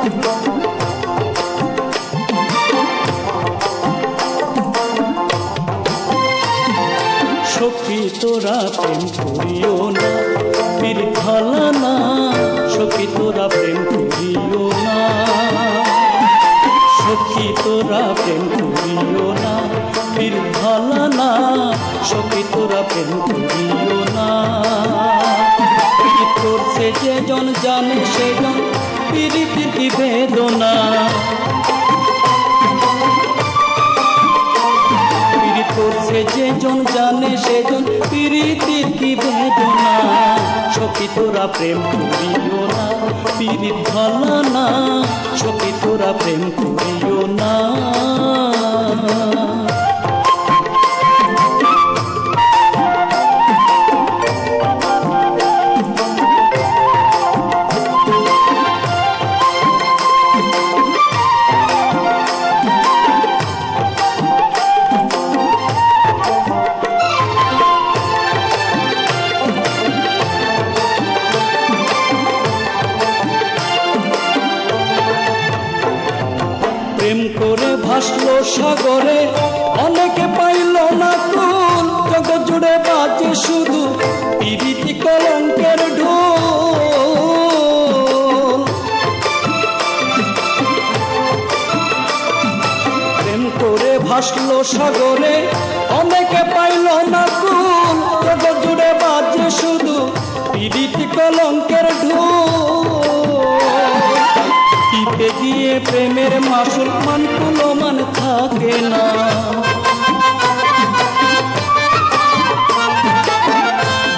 সখী তোরা প্রেম করিও না, পীর খালা না। সখী তোরা প্রেম করিও না। সখী তোরা প্রেম করিও না, পীর খালা না। সখী তোরা প্রেম করিও না। তোর সে যেজন জানে সেজন পীড়িতির কি বেদনা। পীড়িত করছে যে জন জানে সেজন, পীড়িতির কি বেদনা। সখী তোরা প্রেম করিও না, পীড়িত ভালা না, সখী তোরা প্রেম করিও না। ভাসলো সাগরে। অনেকে পাইল না কুল জগৎ জুড়ে বাজে শুধু পিরিতি কলঙ্কের ঢোল। প্রেম করে ভাসলো সাগরে। অনেকে পাইল না কুল জগৎ জুড়ে বাজে শুধু পিরিতি কলঙ্কের ঢোল। গিয়ে প্রেমের মাসুল মান কুলো মান থাকে না।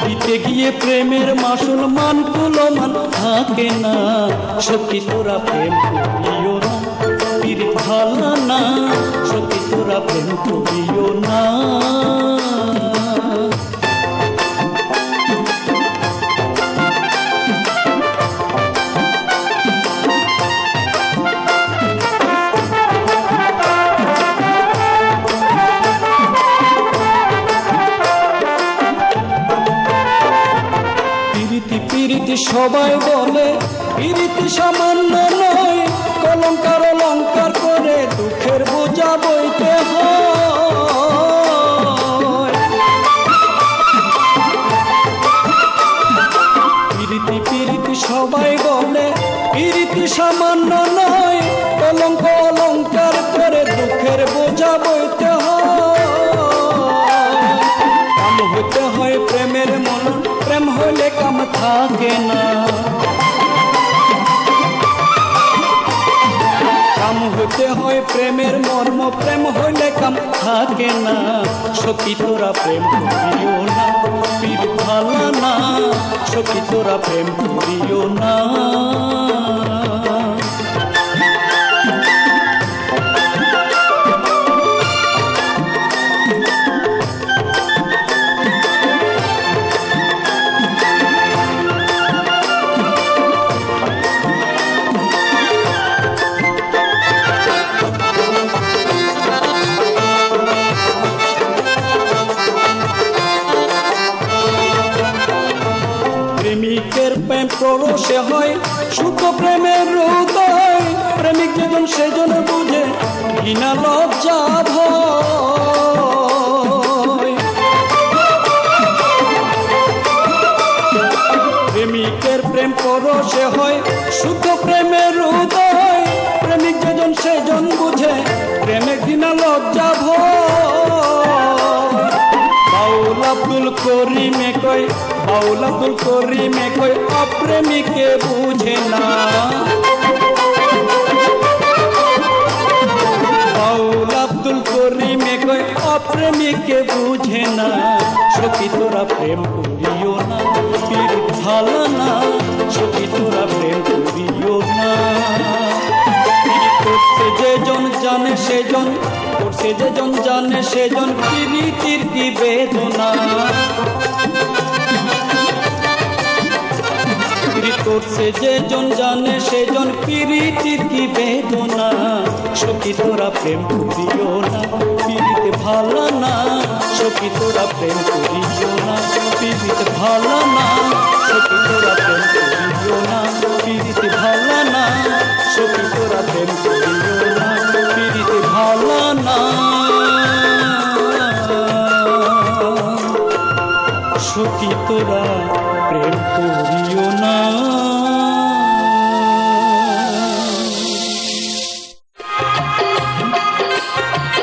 দিতে গিয়ে প্রেমের মাসুল মান কুলো মান থাকে না। সত্যি তোরা প্রেম করিও না ভালা না। সত্যি তোরা প্রেম করিও না। সবাই বলে, ইরিতি সামান্য নয়, কলঙ্কার অলঙ্কার করে দুঃখের বোঝা বইতে হিরিতি পিরিতি সবাই বলে, ইরিতি সামান্য থাকে না। কাম হইতে হয় প্রেমের মর্ম, প্রেম হইলে কাম থাকে না। সখী তোরা প্রেম করিও না পীর ভালা না। সখী তোরা প্রেম করিও না। পরশে হয়, সুখ প্রেমের হৃদয় প্রেমিক যেজন সেজন বুঝে ঘৃণা লজ্জা ভয়। প্রেমিকের প্রেম পরশে হয়, সুখ প্রেমের হৃদয় প্রেমিক যেজন সেজন বুঝে প্রেমে ঘৃণা লজ্জা ভয়। বাউল আব্দুল করিমে কই বাউল আব্দুল করিমে কই অপ্রেমিকে বুঝে না বাউল আব্দুল করিমে কই অপ্রেমিকে বুঝে না সখী তোরা প্রেম করিও না ভালো না সখী তোরা প্রেম করিও না করছে যেজন জানে সেজন করছে যেজন জানে সেজন প্রীতির কি বেদনা করছে, যেজন জানে, সেজন প্রীতির কি বেদনা? সখী, তোরা প্রেম করিও না প্রীত ভালো না। সখী, তোরা প্রেম করিও না প্রীত ভালো না। সখী, তোরা প্রেম করিও না প্রীত ভালো না। সখী, তোরা প্রেম করিও না প্রীত ভালো না। সখী, তোরা প্রেম করিও না।